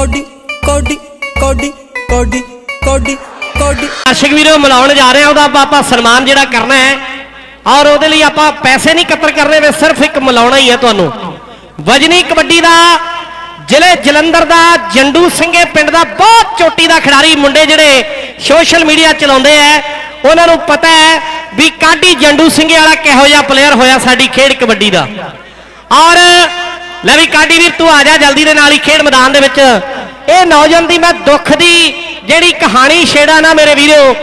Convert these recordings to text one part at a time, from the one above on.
Cody ਕੋਡੀ ਕੋਡੀ ਕੋਡੀ ਕੋਡੀ ਕੋਡੀ। ਦਰਸ਼ਕ ਵੀਰੋ, ਮਿਲਾਉਣ ਜਾ ਰਹੇ ਆ ਉਹਦਾ ਆਪਾਂ ਸਨਮਾਨ ਜਿਹੜਾ ਕਰਨਾ ਹੈ, ਔਰ ਉਹਦੇ ਲਈ ਆਪਾਂ ਪੈਸੇ ਨਹੀਂ ਇਕੱਤਰ ਕਰਨੇ ਵੇ, ਸਿਰਫ ਇੱਕ ਮਿਲਾਉਣਾ ਹੀ ਹੈ ਤੁਹਾਨੂੰ। ਵਜਨੀ ਕਬੱਡੀ ਦਾ ਜ਼ਿਲ੍ਹੇ ਜਲੰਧਰ ਦਾ ਜੰਡੂ ਸਿੰਘੇ ਪਿੰਡ ਦਾ ਬਹੁਤ ਚੋਟੀ ਦਾ ਖਿਡਾਰੀ ਮੁੰਡੇ ਜਿਹੜੇ ਸੋਸ਼ਲ ਮੀਡੀਆ ਚਲਾਉਂਦੇ ਆ, ਉਹਨਾਂ ਨੂੰ ਪਤਾ ਹੈ ਵੀ ਕਾਢੀ ਜੰਡੂ ਸਿੰਘੇ ਵਾਲਾ ਕਿਹੋ ਜਿਹਾ ਪਲੇਅਰ ਹੋਇਆ ਸਾਡੀ ਖੇਡ ਕਬੱਡੀ ਦਾ। ਔਰ ਲੈ ਵੀ ਕਾਢੀ ਵੀਰ, ਤੂੰ ਆ ਜਾ ਜਲਦੀ ਦੇ ਨਾਲ ਹੀ ਖੇਡ ਮੈਦਾਨ ਦੇ ਵਿੱਚ। ਇਹ ਨੌਜਵਾਨ ਦੀ ਮੈਂ ਦੁੱਖ ਦੀ ਜਿਹੜੀ ਕਹਾਣੀ ਛੇੜਾ ਨਾ ਮੇਰੇ ਵੀਰੋ,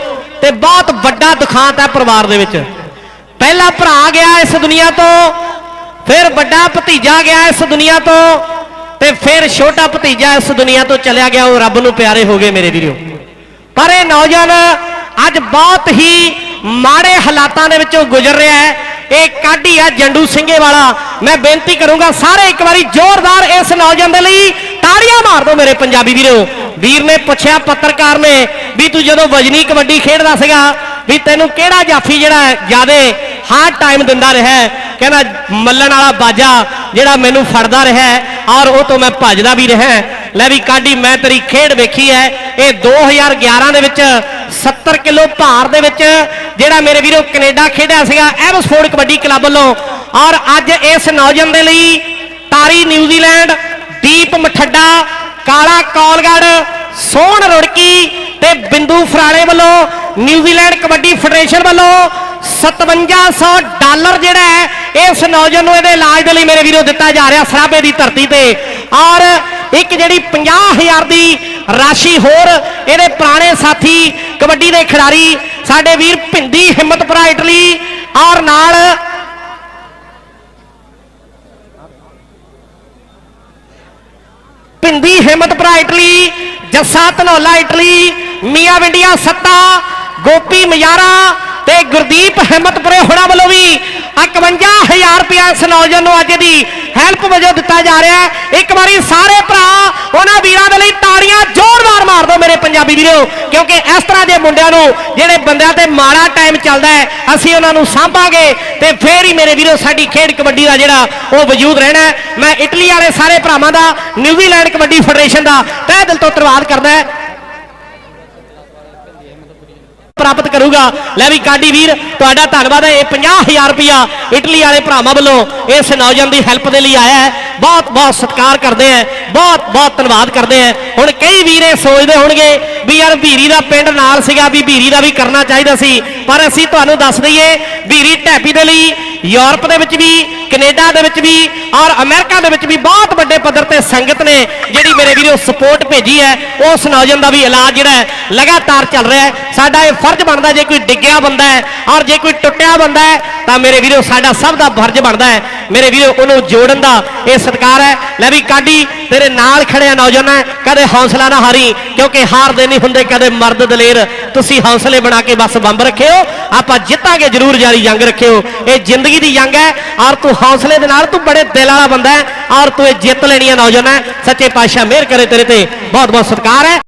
ਤੇ ਬਹੁਤ ਵੱਡਾ ਦੁਖਾਂਤ ਹੈ ਪਰਿਵਾਰ ਦੇ ਵਿੱਚ। ਪਹਿਲਾ ਭਰਾ ਗਿਆ ਇਸ ਦੁਨੀਆ ਤੋਂ, ਫਿਰ ਵੱਡਾ ਭਤੀਜਾ ਗਿਆ ਇਸ ਦੁਨੀਆ ਤੋਂ, ਤੇ ਫਿਰ ਛੋਟਾ ਭਤੀਜਾ ਇਸ ਦੁਨੀਆ ਤੋਂ ਚਲਿਆ ਗਿਆ, ਉਹ ਰੱਬ ਨੂੰ ਪਿਆਰੇ ਹੋ ਗਏ ਮੇਰੇ ਵੀਰੋ। ਪਰ ਇਹ ਨੌਜਵਾਨ ਅੱਜ ਬਹੁਤ ਹੀ ਮਾੜੇ ਹਾਲਾਤਾਂ ਦੇ ਵਿੱਚੋਂ ਗੁਜ਼ਰ ਰਿਹਾ ਹੈ। ਇਹ ਕਾਢੀ ਹੈ ਜੰਡੂ ਸਿੰਘੇ ਵਾਲਾ। ਮੈਂ ਬੇਨਤੀ ਕਰੂੰਗਾ ਸਾਰੇ ਇੱਕ ਵਾਰੀ ਜ਼ੋਰਦਾਰ ਇਸ ਨੌਜਵਾਨ ਦੇ ਲਈ ਤਾੜੀਆਂ ਮਾਰ ਦਿਓ ਮੇਰੇ ਪੰਜਾਬੀ ਵੀਰੋ। ਵੀਰ ਨੇ ਪੁੱਛਿਆ ਪੱਤਰਕਾਰ ਨੇ ਵੀ ਤੂੰ ਜਦੋਂ ਵਜਨੀ ਕਬੱਡੀ ਖੇਡਦਾ ਸੀਗਾ ਵੀ ਤੈਨੂੰ ਕਿਹੜਾ ਜਾਫੀ ਜਿਹੜਾ ਜਿਆਦੇ ਹਾਰਡ ਟਾਈਮ ਦਿੰਦਾ ਰਿਹਾ ਕਹਿੰਦਾ ਮੱਲਣ ਵਾਲਾ ਬਾਜਾ ਜਿਹੜਾ ਮੈਨੂੰ ਫੜਦਾ ਰਿਹਾ ਔਰ ਉਹ ਤੋਂ ਮੈਂ ਭੱਜਦਾ ਵੀ ਰਿਹਾ ਲੈ ਵੀ ਕਾਢੀ, ਮੈਂ ਤੇਰੀ ਖੇਡ ਵੇਖੀ ਹੈ। ਇਹ 2011 ਦੇ ਵਿੱਚ 70 ਕਿਲੋ ਭਾਰ ਦੇ ਵਿੱਚ ਜਿਹੜਾ ਮੇਰੇ ਵੀਰੋ ਕੈਨੇਡਾ ਖੇਡਿਆ ਸੀਗਾ ਐਵਸਫੋਰਡ ਕਬੱਡੀ ਕਲੱਬ ਵੱਲੋਂ। ਔਰ ਅੱਜ ਇਸ ਨੌਜਵਾਨ ਦੇ ਲਈ ਤਾਰੀ ਨਿਊਜ਼ੀਲੈਂਡ ਦੀਪ ਮਠੱਡਾ, ਕਾਲਾ ਕੌਲਗੜ, ਸੋਹਣ ਰੁੜਕੀ ਤੇ ਬਿੰਦੂ ਫਰਾਲੇ ਵੱਲੋਂ ਨਿਊਜ਼ੀਲੈਂਡ ਕਬੱਡੀ ਫੈਡਰੇਸ਼ਨ ਵੱਲੋਂ 5700 ਡਾਲਰ ਜਿਹੜਾ ਹੈ, ਇਸ ਨੌਜਵਾਨ ਨੂੰ ਇਹਦੇ ਇਲਾਜ ਦੇ ਲਈ ਮੇਰੇ ਵੀਰੋ ਦਿੱਤਾ ਜਾ ਰਿਹਾ ਸਰਾਬੇ ਦੀ ਧਰਤੀ ਤੇ। ਔਰ ਇੱਕ ਜਿਹੜੀ 50000 ਦੀ ਰਾਸ਼ੀ ਹੋਰ ਇਹਦੇ ਪੁਰਾਣੇ ਸਾਥੀ ਕਬੱਡੀ ਦੇ ਖਿਡਾਰੀ ਸਾਡੇ ਵੀਰ ਭਿੰਦੀ ਹਿੰਮਤਪੁਰਾ ਇਟਲੀ, ਔਰ ਨਾਲ ਭਿੰਦੀ ਹਿੰਮਤਪੁਰਾ ਇਟਲੀ, ਜੱਸਾ ਧਨੌਲਾ ਇਟਲੀ, ਮੀਆਂ ਵਿੰਡੀਆ ਸੱਤਾ, ਗੋਪੀ ਮਜਾਰਾ ਤੇ ਗੁਰਦੀਪ ਹਿੰਮਤਪੁਰੇ ਹੁਣਾਂ ਵੱਲੋਂ ਵੀ 51000 ਰੁਪਇਆ ਇਸ ਨੌਜਵਾਨ ਨੂੰ ਅੱਜ ਦੀ ਹੈਲਪ ਵਜੋਂ ਦਿੱਤਾ ਜਾ ਰਿਹਾ ਹੈ। ਇੱਕ ਵਾਰੀ ਸਾਰੇ ਭਰਾ ਉਹਨਾਂ ਵੀਰਾਂ ਦੇ ਲਈ ਤਾੜੀਆਂ ਜ਼ੋਰਦਾਰ ਮਾਰ ਦਿਓ ਮੇਰੇ ਪੰਜਾਬੀ ਵੀਰੋ, ਕਿਉਂਕਿ ਇਸ ਤਰ੍ਹਾਂ ਦੇ ਮੁੰਡਿਆਂ ਨੂੰ ਜਿਹੜੇ ਬੰਦਿਆਂ ਤੇ ਮਾੜਾ ਟਾਈਮ ਚੱਲਦਾ ਹੈ, ਅਸੀਂ ਉਹਨਾਂ ਨੂੰ ਸਾਂਭਾਂਗੇ ਤੇ ਫੇਰ ਹੀ ਮੇਰੇ ਵੀਰੋ ਸਾਡੀ ਖੇਡ ਕਬੱਡੀ ਦਾ ਜਿਹੜਾ ਉਹ ਵਜੂਦ ਰਹਿਣਾ ਮੈਂ ਇਟਲੀ ਵਾਲੇ ਸਾਰੇ ਭਰਾਵਾਂ ਦਾ, ਨਿਊਜ਼ੀਲੈਂਡ ਕਬੱਡੀ ਫੈਡਰੇਸ਼ਨ ਦਾ ਤਹਿ ਦਿਲ ਤੋਂ ਧੰਨਵਾਦ ਕਰਦਾ ਹੈ। ਪ੍ਰਾਪਤ ਕਰੂਗਾ। ਲੈ ਵੀ ਕਾਡੀ ਵੀਰ, ਤੁਹਾਡਾ ਧੰਨਵਾਦ ਹੈ, ਇਹ 50000 ਰੁਪਇਆ ਇਟਲੀ ਵਾਲੇ ਭਰਾਵਾਂ ਵੱਲੋਂ ਇਸ ਨੌਜਵਾਨ ਦੀ ਹੈਲਪ ਦੇ ਲਈ ਆਇਆ ਹੈ। ਬਹੁਤ ਬਹੁਤ ਸਤਿਕਾਰ ਕਰਦੇ ਆ ਬਹੁਤ ਬਹੁਤ ਧੰਨਵਾਦ ਕਰਦੇ ਆ ਹੁਣ ਕਈ ਵੀਰ ਇਹ ਸੋਚਦੇ ਹੋਣਗੇ ਵੀ ਯਾਰ ਭੀਰੀ ਦਾ ਪਿੰਡ ਨਾਲ ਸੀਗਾ, ਵੀ ਭੀਰੀ ਦਾ ਵੀ ਕਰਨਾ ਚਾਹੀਦਾ ਸੀ। ਪਰ ਅਸੀਂ ਤੁਹਾਨੂੰ ਦੱਸ ਦਈਏ, ਭੀਰੀ ਢੈਪੀ ਦੇ ਲਈ, ਯੂਰਪ ਦੇ ਵਿੱਚ ਵੀ, ਕੈਨੇਡਾ ਦੇ ਵਿੱਚ ਵੀ ਔਰ ਅਮਰੀਕਾ ਦੇ ਵਿੱਚ ਵੀ ਬਹੁਤ ਵੱਡੇ ਪੱਧਰ ਤੇ ਸੰਗਤ ਨੇ ਜਿਹੜੀ ਮੇਰੇ ਵੀਰੋ ਸਪੋਰਟ ਭੇਜੀ ਹੈ, ਉਸ ਨੌਜਵਾਨ ਦਾ ਵੀ ਇਲਾਜ ਜਿਹੜਾ ਹੈ, ਲਗਾਤਾਰ ਚੱਲ ਰਿਹਾ ਹੈ। ਸਾਡਾ ਇਹ ਫਰਜ਼ ਬਣਦਾ ਜੇ ਕੋਈ ਡਿੱਗਿਆ ਬੰਦਾ ਹੈ ਔਰ ਜੇ ਕੋਈ ਟੁੱਟਿਆ ਬੰਦਾ ਹੈ, ਤਾਂ ਮੇਰੇ ਵੀਰੋ ਸਾਡਾ ਸਭ ਦਾ ਫਰਜ਼ ਬਣਦਾ ਹੈ। ਮੇਰੇ ਵੀਰੋ, ਉਹਨੂੰ ਜੋੜਨ ਦਾ ਇਹ ਸਤਿਕਾਰ ਹੈ। ਲੈ ਵੀ ਕਾਢੀ, ਤੇਰੇ ਨਾਲ ਖੜਿਆ ਨੌਜਵਾਨਾਂ ਕਦੇ ਹੌਸਲਾ ਨਾ ਹਾਰੀ, ਕਿਉਂਕਿ ਹਾਰਦੇ ਨਹੀਂ ਹੁੰਦੇ, ਕਦੇ ਮਰਦ ਦਲੇਰ। ਤੁਸੀਂ ਹੌਸਲੇ ਬਣਾ ਕੇ ਬਸ ਬੰਬ ਰੱਖਿਓ। ਆਪਾਂ ਜਿੱਤਾਂਗੇ, ਜ਼ਰੂਰ ਜਾਰੀ ਜੰਗ ਰੱਖਿਓ। ਇਹ ਜ਼ਿੰਦਗੀ ਦੀ ਜੰਗ ਹੈ। ਔਰ ਤੂੰ ਹੌਸਲੇ ਦੇ ਨਾਲ, ਤੂੰ ਬੜੇ ਦਿਲ ਵਾਲਾ ਬੰਦਾ ਹੈ। ਔਰ ਤੂੰ ਇਹ ਜਿੱਤ ਲੈਣੀ ਹੈ ਨੌਜਵਾਨ ਸੱਚੇ ਪਾਤਸ਼ਾਹ ਮਿਹਰ ਕਰੇ ਤੇਰੇ ਤੇ। ਬਹੁਤ ਬਹੁਤ ਸਤਿਕਾਰ ਹੈ।